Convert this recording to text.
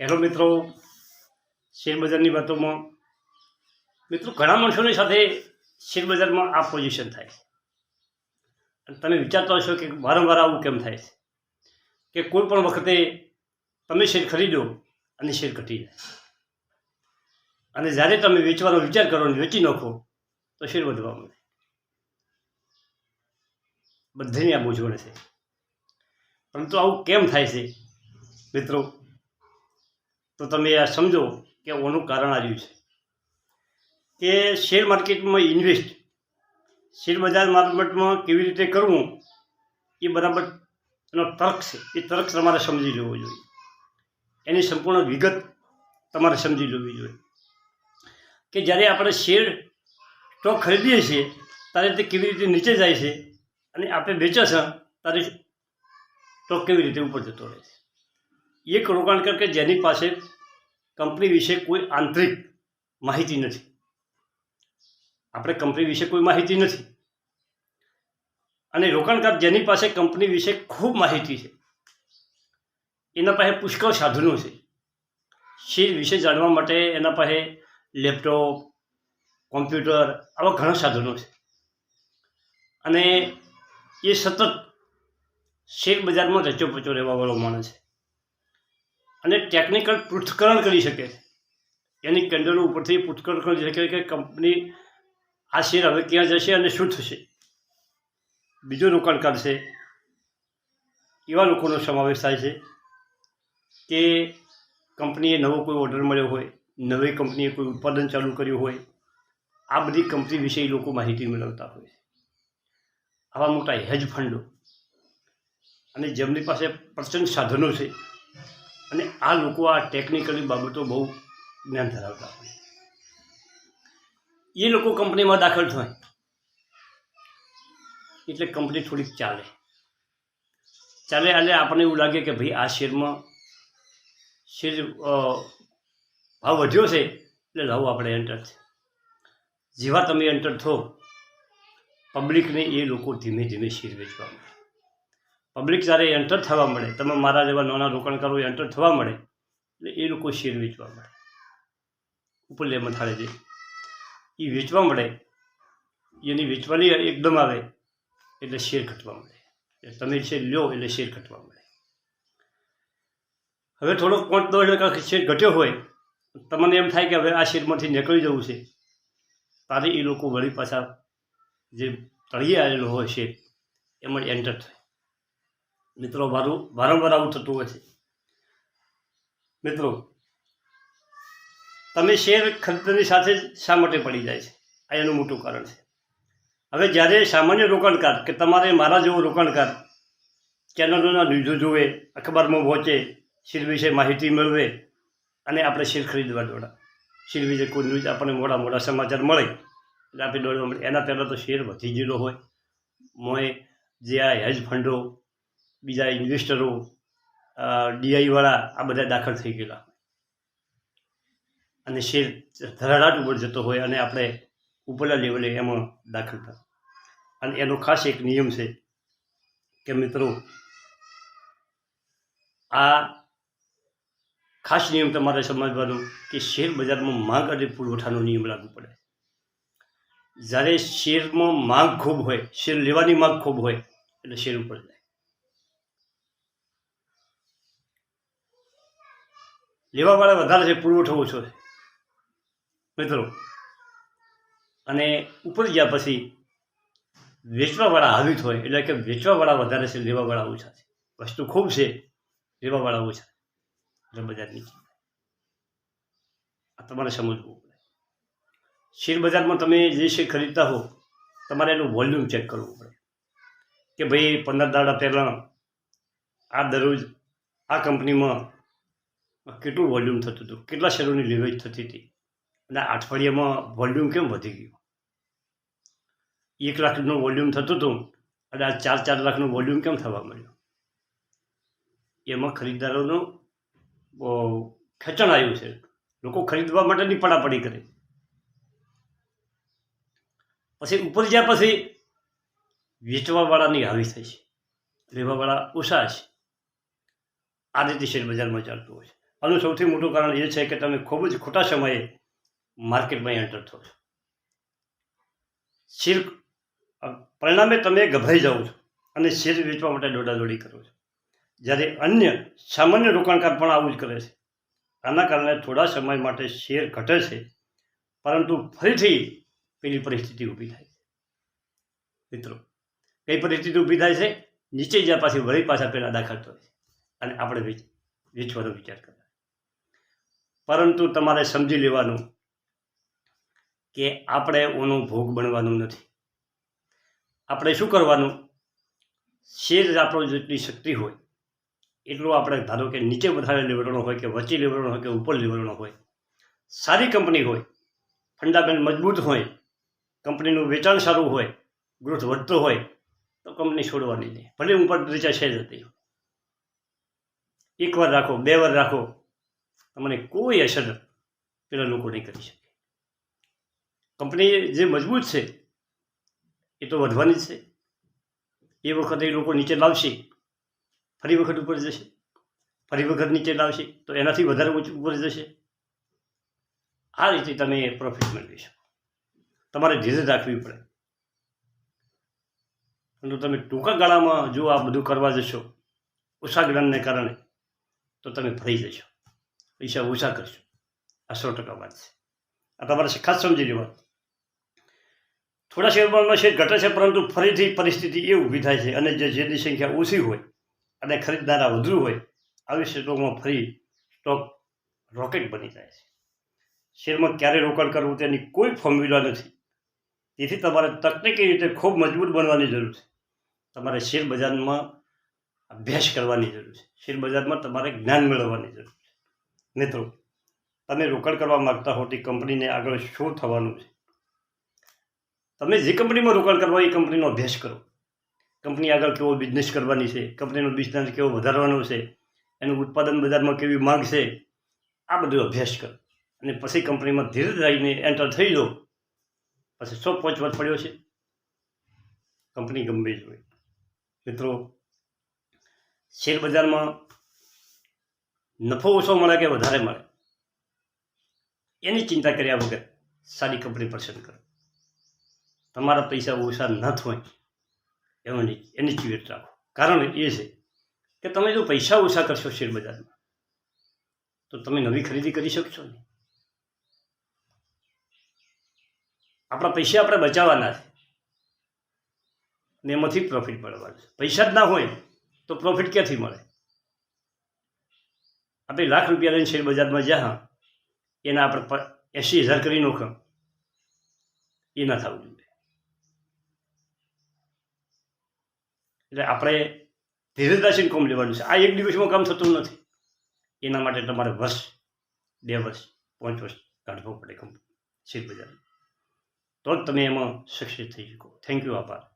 Hello મિત્રો શેરબજારની વાતોમાં. મિત્રો, ઘણા માણસોની સાથે શેરબજારમાં આ પોઝિશન થાય અને તમે વિચારતા હશો કે વારંવાર આવું કેમ થાય છે? કે કોઈ પણ વખતે તમે શેર ખરીદો અને શેર ઘટી જાય. અને જ્યારે તમે વેચવાનો વિચાર કરો અને વેચી નાખો, તો શેર વધવા મળે બધાની આ મૂંઝવણ છે. પરંતુ આવું કેમ થાય છે? મિત્રો તો તમે આ સમજો કે ઓનું કારણ આવ્યું છે. કે શેર માર્કેટમાં ઇન્વેસ્ટ, શેર બજાર માર્કેટમાં કેવી રીતે કરવું, એ બરાબર એનો તર્ક છે. એ તર્ક તમારે સમજી લેવો જોઈએ. એની સંપૂર્ણ વિગત તમારે સમજી લેવી જોઈએ. કે જ્યારે આપણે શેર સ્ટોક ખરીદીએ છીએ, ત્યારે તે કેવી રીતે નીચે જાય છે અને આપણે વેચે છે ત્યારે સ્ટોક કેવી રીતે ઉપર જતો રહે છે. એક રોકાણકાર કે જેની પાસે કંપની વિશે કોઈ આંતરિક માહિતી નથી. આપણે કંપની વિશે કોઈ માહિતી નથી. અને રોકાણકાર જેની પાસે કંપની વિશે ખૂબ માહિતી છે. એના પાસે પુષ્કળ સાધનો છે. શેર વિશે જાણવા માટે એના પાસે લેપટોપ, કોમ્પ્યુટર આવા ઘણા સાધનો છે. અને એ સતત શેર બજારમાં રચો પચો રહેવાવાળો માણસ છે. અને ટેકનિકલ પૃથ્થકરણ કરી શકે એની કેન્ડલો ઉપરથી પૃથ્થકરણ કરી શકે કે કંપની આ શેર હવે ક્યાં જશે અને શું થશે. બીજો રોકાણકાર છે. એવા લોકોનો સમાવેશ થાય છે કે કંપનીએ નવો કોઈ ઓર્ડર મળ્યો હોય, નવી કંપનીએ કોઈ ઉત્પાદન ચાલુ કર્યું હોય, આ બધી કંપની વિશે લોકો માહિતી મેળવતા હોય આવા મોટા હેજ ફંડો અને જેમની પાસે પ્રચંડ સાધનો છે અને આ લોકો આ ટેકનિકલી બાબતો બહુ જ્ઞાન ધરાવતા હોય. એ લોકો કંપનીમાં દાખલ થાય. એટલે કંપની થોડીક ચાલે. ચાલે એટલે આપણને એવું લાગે કે ભાઈ આ શેરમાં શેર ભાવ વધ્યો છે, એટલે લાવો આપણે એન્ટર છે જેવા તમે એન્ટર થો પબ્લિકને એ લોકો ધીમે ધીમે શેર વેચવા પબ્લિક જ્યારે એન્ટર થવા મળે, તમે મારા જેવા નાના રોકાણકારો એન્ટર થવા મળે, એટલે એ લોકો શેર વેચવા મળે. ઉપર લે મથાળે જે. એ વેચવા મળે, એની વેચવાની એકદમ આવે, એટલે શેર ઘટવા મળે. તમે શેર લ્યો એટલે શેર ઘટવા મળે. હવે થોડોક પાંચ દસ ટકા શેર ઘટ્યો હોય, તમને એમ થાય કે હવે આ શેરમાંથી નીકળી જવું છે. તારે એ લોકો વળી પાછા જે તળિયે આવેલો હોય શેર, એમાં એન્ટર થાય. મિત્રો, મારું વારંવાર આવું થતું હોય છે. મિત્રો, તમે શેર ખરીદની સાથે જ શા માટે પડી જાય છે? આ એનું મોટું કારણ છે. હવે જ્યારે સામાન્ય રોકાણકાર કે તમારે મારા જેવો રોકાણકાર ચેનલોના ન્યૂઝો જોવે અખબારમાં પહોંચે શેર વિશે માહિતી મેળવે અને આપણે શેર ખરીદવા દોડા. શેર વિશે કોઈ ન્યૂઝ આપણને મોડા મોડા સમાચાર મળે, એટલે આપણે દોડવા મળે એના પહેલાં તો શેર વધી ગયેલો હોય. મોએ જે આ હેજ ફંડો બીજા ઇન્વેસ્ટરો ડીઆઈવાળા આ બધા દાખલ થઈ ગયેલા અને શેર ધરાડાટ ઉપર જતો હોય અને આપણે ઉપરના લેવલે એમાં દાખલ થાય. અને એનો ખાસ એક નિયમ છે કે મિત્રો, આ ખાસ નિયમ તમારે સમજવાનો કે શેર બજારમાં માંગ અને પુરવઠાનો નિયમ લાગુ પડે. જ્યારે શેરમાં માંગ ખૂબ હોય શેર લેવાની માંગ ખૂબ હોય, એટલે શેર ઉપર જાય. લેવાવાળા વધારે છે, પુરવઠો ઓછો છે. મિત્રો, અને ઉપર ગયા પછી વેચવાવાળા હાવિત હોય, એટલે કે વેચવાવાળા વધારે છે લેવાવાળા ઓછા છે. વસ્તુ ખૂબ છે લેવાવાળા ઓછા એટલે બજારની આ તમારે સમજવું પડે. શેર બજારમાં તમે જે શેર ખરીદતા હો, તમારે એનું વોલ્યુમ ચેક કરવું પડે. કે ભાઈ, પંદર દાડા પહેલાં આ દરરોજ આ કંપનીમાં કેટલું વોલ્યુમ થતું હતું? કેટલા શેરોની લેવેજ થતી હતી? અને અઠવાડિયામાં વોલ્યુમ કેમ વધી ગયું? એક લાખનું વોલ્યુમ થતું હતું અને આ ચાર ચાર લાખનું વોલ્યુમ કેમ થવા મળ્યું એમાં ખરીદદારોનું ખેંચણ આવ્યું છે. લોકો ખરીદવા માટેની પડાપડી કરે. પછી ઉપર જ્યાં પછી વેચવાવાળાની હાવી થઈ છે. લેવાવાળા ઓછા છે. આ રીતે શેર બજારમાં ચાલતું હોય છે. આનું સૌથી મોટું કારણ એ છે કે તમે ખૂબ જ ખોટા સમયે માર્કેટમાં એન્ટર થો છો. શેર પરિણામે તમે ગભરાઈ જાઓ છો અને શેર વેચવા માટે દોડાદોડી કરો છો. જ્યારે અન્ય સામાન્ય રોકાણકાર પણ આવું જ કરે છે. આના કારણે થોડા સમય માટે શેર ઘટે છે, પરંતુ ફરીથી પેલી પરિસ્થિતિ ઊભી થાય છે. મિત્રો, કઈ પરિસ્થિતિ ઊભી થાય છે? નીચે જ્યાં પાછી વળી પાછા પહેલાં દાખલ થાય છે. અને આપણે વેચ, વેચવાનો વિચાર કરે પરંતુ તમારે સમજી લેવાનું કે આપણે ઓનો ભોગ બનવાનું નથી. આપણે શું કરવાનું? શેર આપણો જેટલી શક્તિ હોય, એટલું આપણે ધારો કે નીચે વધારે લેવલનો હોય કે વચ્ચે લેવલનો હોય કે ઉપર લેવલનો હોય, સારી કંપની હોય ફંડામેન્ટ મજબૂત હોય, કંપનીનું વેચાણ સારું હોય, ગ્રોથ વધતો હોય, તો કંપની છોડવાની નહીં. ભલે ઉપર નીચે છે હોય. એક વાર રાખો, બે વાર રાખો તમને કોઈ અસર પેલા લોકો નહીં કરી શકે. કંપની જે મજબૂત છે, એ તો વધવાની છે. એ વખતે એ લોકો નીચે લાવશે, ફરી વખત ઉપર જશે. ફરી વખત નીચે લાવશે, તો એનાથી વધારે ઊંચું ઉપર જશે. આ રીતે તમે પ્રોફિટ મેળવી શકો. તમારે ધીરે રાખવી પડે. પરંતુ તમે ટૂંકા ગાળામાં જો આ બધું કરવા જશો જ્ઞાનને કારણે, તો તમે ફરી જશો. પૈસા ઓછા કરશું. આ સો ટકા વાત છે. આ તમારે ખાસ સમજી લેવા થોડા શેરમાં શેર ઘટે છે, પરંતુ ફરીથી પરિસ્થિતિ એ ઊભી થાય છે અને જે જેની સંખ્યા ઓછી હોય અને ખરીદનારા વધુ હોય, આવી સ્ટોકમાં ફરી સ્ટોક રોકેટ બની જાય છે. શેરમાં ક્યારે રોકાણ કરવું તેની કોઈ ફોર્મ્યુલા નથી. તેથી તમારે તકનીકી રીતે ખૂબ મજબૂત બનવાની જરૂર છે. તમારે શેર બજારમાં અભ્યાસ કરવાની જરૂર છે. શેર બજારમાં તમારે જ્ઞાન મેળવવાની જરૂર છે. મિત્રો, તમે રોકાણ કરવા માગતા હો તે કંપનીને આગળ શું થવાનું છે? તમે જે કંપનીમાં રોકાણ કરવા એ કંપનીનો અભ્યાસ કરો. કંપની આગળ કેવો બિઝનેસ કરવાની છે? કંપનીનો બિઝનેસ કેવો વધારવાનો છે? એનું ઉત્પાદન બજારમાં કેવી માંગ છે? આ બધું અભ્યાસ કરો. અને પછી કંપનીમાં ધીરે રહીને એન્ટર થઈ જાઓ. પછી સો પાંચ વર્ષ પડ્યો છે. કંપની ગમે જ હોય. મિત્રો, શેર બજારમાં નફો ઓછો મળે કે વધારે મળે? એની ચિંતા કર્યા વગર સારી કંપની પસંદ કરો. તમારા પૈસા ઓછા ન થાય એની એની ચિવેટ રાખો. કારણ એ છે કે તમે જો પૈસા ઓછા કરશો શેર બજારમાં તો તમે નવી ખરીદી કરી શકશો ને? આપણા પૈસા આપણે બચાવવાના છે ને એમાંથી પ્રોફિટ મળવાનું છે. પૈસા જ ના હોય તો પ્રોફિટ ક્યાંથી મળે? આપણે લાખ રૂપિયા લઈને શેર બજારમાં જ્યાં, એના આપણે એંસી હજાર કરી નોખો. એ ના થવું જોઈએ. એટલે આપણે ધીરજદાસીને કામ લેવાનું છે. આ એક દિવસમાં કામ થતું નથી. એના માટે તમારે વર્ષ, બે વર્ષ, પાંચ વર્ષ કાઢવો પડે કંપની શેર બજાર તો જ તમે એમાં સક્સેસ થઈ શકો. થેન્ક યુ આભાર.